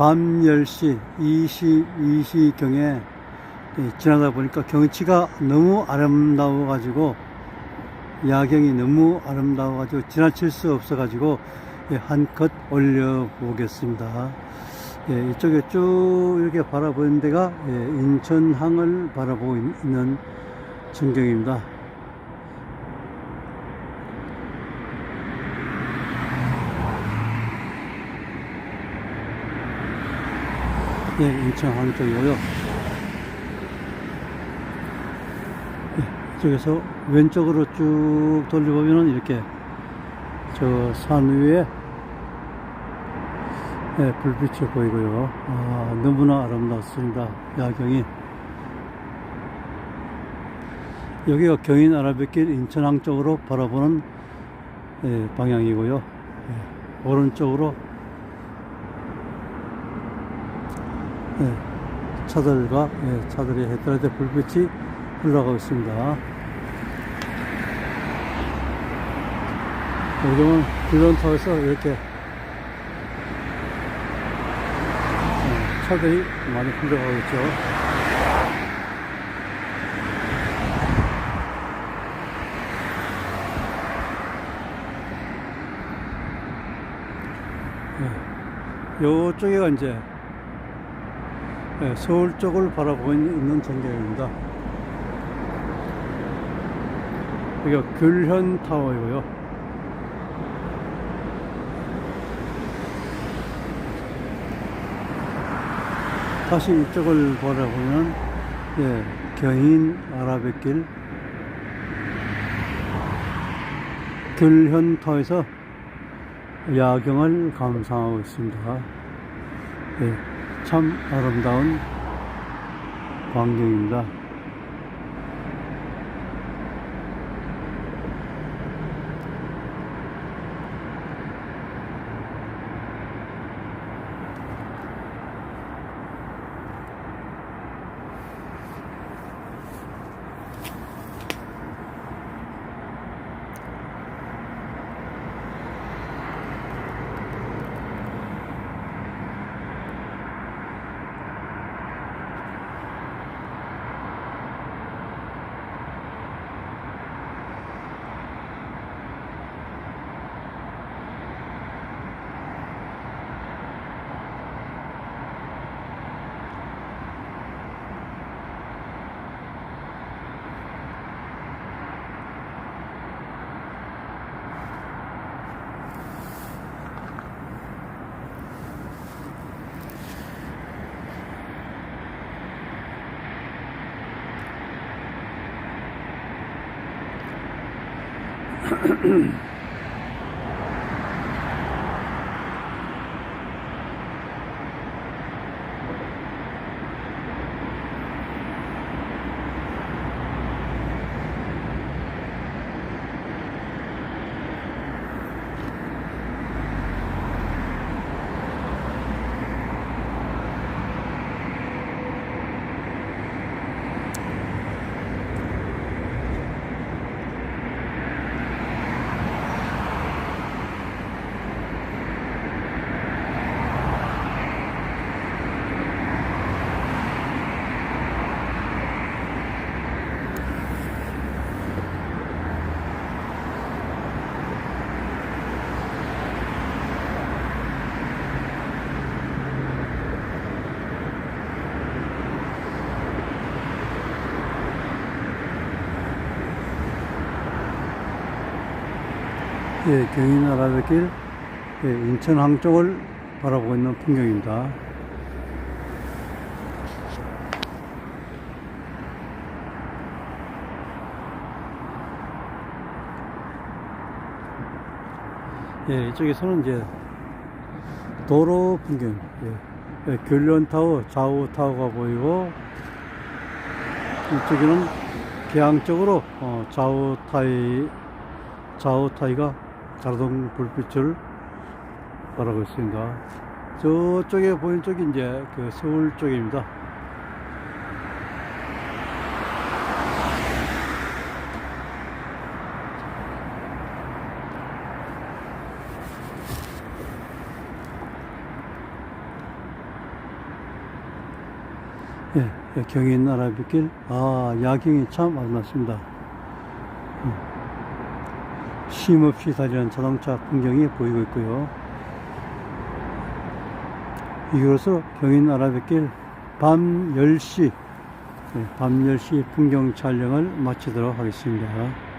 밤 10시 22시경에 지나다 보니까 경치가 너무 아름다워 가지고 야경이 너무 아름다워 가지고 지나칠 수 없어 가지고 한컷 올려 보겠습니다. 예, 이쪽에 쭉 이렇게 바라보는 데가 예, 인천항을 바라보고 있- 있는 전경입니다. 예, 인천 항 쪽이고요. 예, 이쪽에서 왼쪽으로 쭉 돌려보면은 이렇게 저 산 위에 예, 불빛이 보이고요. 아, 너무나 아름답습니다. 야경이. 여기가 경인 아라뱃길 인천항 쪽으로 바라보는 예, 방향이고요. 예, 오른쪽으로 예, 차들과 예, 차들의 헤드라이트 불빛이 흘러가고 있습니다. 요즘은 빌런타워에서 이렇게 예, 차들이 많이 흘러가고 있죠. 예, 요쪽에가 이제 예, 서울 쪽을 바라보고 있는 전경입니다. 여기가 글현 타워이고요. 다시 이쪽을 바라보면 예, 경인 아라뱃길 글현터에서 야경을 감상하고 있습니다. 예, 참 아름다운 광경입니다. 嗯 예, 경인 아라뱃길 예, 인천 항 쪽을 바라보고 있는 풍경입니다. 예, 이쪽에서는 이제 도로 풍경, 예, 예, 결련타워, 좌우 타워가 보이고, 이쪽에는 계양 쪽으로 어, 좌우 타이, 좌우 타이가 자동 불빛을 바라고 있습니다. 저쪽에 보이는 쪽이 이제 그 서울 쪽입니다. 예, 예, 경인 아라뱃길. 아, 야경이 참 아름답습니다. 음. 쉼없이 달리는 자동차 풍경이 보이고 있고요. 이로써 경인 아라뱃길 밤 10시, 예, 밤 10시 풍경 촬영을 마치도록 하겠습니다.